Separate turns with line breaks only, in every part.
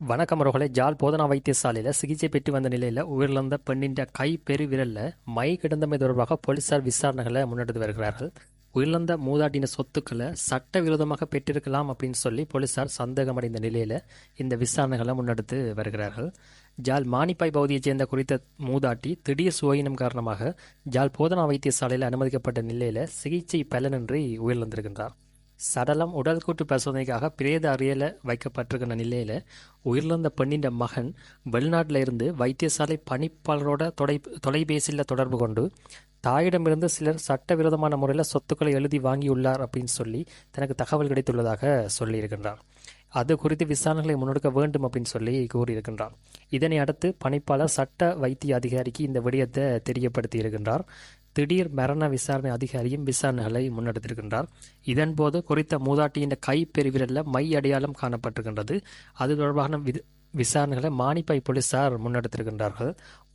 வணக்கம் ரோகலை ஜால் போதனா வைத்தியசாலையில் சிகிச்சை பெற்று வந்த நிலையில் உயிரிழந்த பெண்ணின் கை பெருவிரல்ல மை கிடந்தமை தொடர்பாக போலீசார் விசாரணைகளை முன்னெடுத்து வருகிறார்கள். உயிரிழந்த மூதாட்டின சொத்துக்களை சட்டவிரோதமாக பெற்றிருக்கலாம் அப்படின்னு சொல்லி போலீசார் சந்தேகமடைந்த நிலையில் இந்த விசாரணைகளை முன்னெடுத்து வருகிறார்கள். ஜால் மானிப்பாய் பகுதியைச் சேர்ந்த குறித்த மூதாட்டி திடீர் சுவையினம் காரணமாக ஜால் போதனா வைத்தியசாலையில் அனுமதிக்கப்பட்ட நிலையில் சிகிச்சை பலனின்றி உயிரிழந்திருக்கின்றார். சடலம் உடல் கூட்டு பரிசோதனைக்காக பிரேத அறியல வைக்கப்பட்டிருக்கிற நிலையில் உயிரிழந்த பெண்ணின் மகன் வெளிநாட்டில் இருந்து வைத்தியசாலை பணிப்பாளரோட தொலை தொலைபேசியில் தொடர்பு கொண்டு தாயிடமிருந்து சிலர் சட்டவிரோதமான முறையில் சொத்துக்களை எழுதி வாங்கியுள்ளார் அப்படின்னு சொல்லி தனக்கு தகவல் கிடைத்துள்ளதாக சொல்லியிருக்கின்றார். அது குறித்து விசாரணைகளை முன்னெடுக்க வேண்டும் அப்படின்னு சொல்லி கூறியிருக்கின்றார். இதனை அடுத்து பணிப்பாளர் சட்ட வைத்திய அதிகாரிக்கு இந்த விடயத்தை தெரியப்படுத்தி இருக்கின்றார் திடீர் மரண விசாரணை அதிகாரியும் விசாரணைகளை முன்னெடுத்திருக்கின்றார். இதன்போது குறித்த மூதாட்டியின் கை பெருவிரலில் மை அடையாளம் காணப்பட்டிருக்கின்றது. அது தொடர்பான விது விசாரணைகளை மானிப்பை போலீசார் முன்னெடுத்திருக்கின்றார்கள்.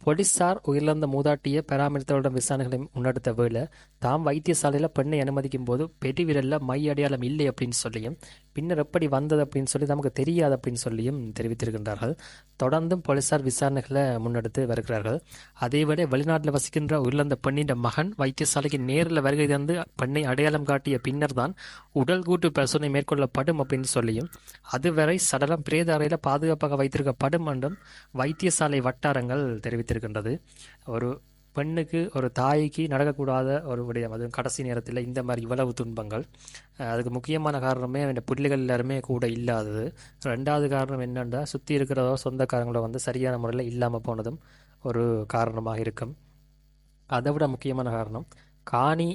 போலீசார் உயிரிழந்த மூதாட்டியை பராமரித்தவரிடம் விசாரணைகளை முன்னெடுத்த வேளை தாம் வைத்தியசாலையில் பெண்ணை அனுமதிக்கும் போது பெருவிரலில் மை அடையாளம் இல்லை அப்படின்னு சொல்லியும் பின்னர் எப்படி வந்தது அப்படின்னு சொல்லி நமக்கு தெரியாது அப்படின்னு சொல்லியும் தெரிவித்திருக்கின்றார்கள். தொடர்ந்தும் போலீசார் விசாரணைகளை முன்னெடுத்து வருகிறார்கள். அதேவேளை வெளிநாட்டில் வசிக்கின்ற உயிரிழந்த பெண்ணின் மகன் வைத்தியசாலைக்கு நேரில் வருகை தந்து பெண்ணை அடையாளம் காட்டிய பின்னர் தான் உடல் கூட்டு பரிசோதனை மேற்கொள்ளப்படும் அப்படின்னு சொல்லியும் அதுவரை சடலம் பிரேத அறையில் பாதுகாப்பாக வைத்திருக்கப்படும் என்றும் வைத்தியசாலை வட்டாரங்கள் தெரிவித்திருக்கின்றது. ஒரு பெண்ணுக்கு ஒரு தாய்க்கு நடக்கக்கூடாத ஒரு விடயம். அது கடைசி நேரத்தில் இந்த மாதிரி இவ்வளவு துன்பங்கள். அதுக்கு முக்கியமான காரணமே அவன் பிள்ளைகள் எல்லாருமே கூட இல்லாதது. ரெண்டாவது காரணம் என்னென்னா சுற்றி இருக்கிறதோ சொந்தக்காரங்களோ வந்து சரியான முறையில் இல்லாமல் போனதும் ஒரு காரணமாக இருக்கும். அதை விட முக்கியமான காரணம் காணி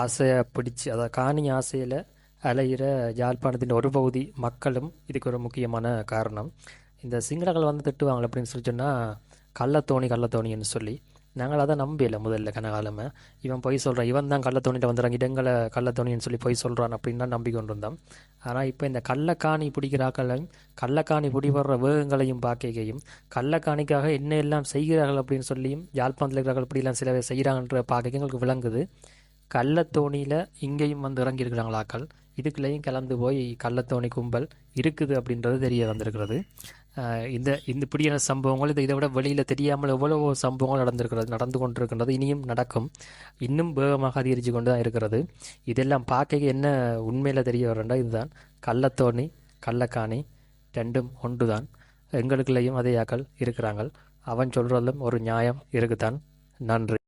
ஆசையை பிடிச்சி அதாவது காணி ஆசையில் அலையிற யாழ்ப்பாணத்தின் ஒரு பகுதி மக்களும் இதுக்கு ஒரு முக்கியமான காரணம். இந்த சிங்களங்கள் வந்து திட்டுவாங்க அப்படின்னு சொல்லி சொன்னால் கள்ளத்தோணி கள்ளத்தோணின்னு சொல்லி. நாங்கள் அதை நம்பல முதல்ல கனகாலமே. இவன் பொய் சொல்கிறான் இவன் தான் கள்ளத்தோணியில் வந்துடுறாங்க இடங்களை கள்ளத்தோணின்னு சொல்லி பொய் சொல்கிறான் அப்படின்னு தான் நம்பிக்கொண்டு இருந்தோம் ஆனால் இப்போ இந்த கள்ளக்காணி பிடிக்கிறாக்களையும் கள்ளக்காணி பிடிபடுற வேகங்களையும் பார்க்கையும் கள்ளக்காணிக்காக என்ன எல்லாம் செய்கிறார்கள் அப்படின்னு சொல்லியும் யாழ்ப்பாணத்தில் இருக்கிறார்கள் இப்படிலாம் சில செய்கிறாங்கன்ற பார்க்க எங்களுக்கு விளங்குது. கள்ளத்தோணியில் இங்கேயும் வந்து இறங்கியிருக்கிறாங்களாக்கள். இதுக்குள்ளேயும் கலந்து போய் கள்ளத்தோணி கும்பல் இருக்குது அப்படின்றது தெரிய வந்திருக்கிறது. இந்த இந்த இப்படியான சம்பவங்கள் இதை விட வெளியில் தெரியாமல் எவ்வளவோ சம்பவங்கள் நடந்திருக்கிறது நடந்து கொண்டிருக்கின்றது இனியும் நடக்கும். இன்னும் வேகமாக அதிகரித்து கொண்டு தான் இருக்கிறது. இதெல்லாம் பார்க்க என்ன உண்மையில் தெரிய வரண்டா இதுதான். கள்ளத்தோணி கள்ளக்காணி ரெண்டும் ஒன்று தான் எங்களுக்குள்ளேயும் அதே ஆக்கள் இருக்கிறாங்க அவன் சொல்கிறதும் ஒரு நியாயம். இருக்குதான். நன்றி.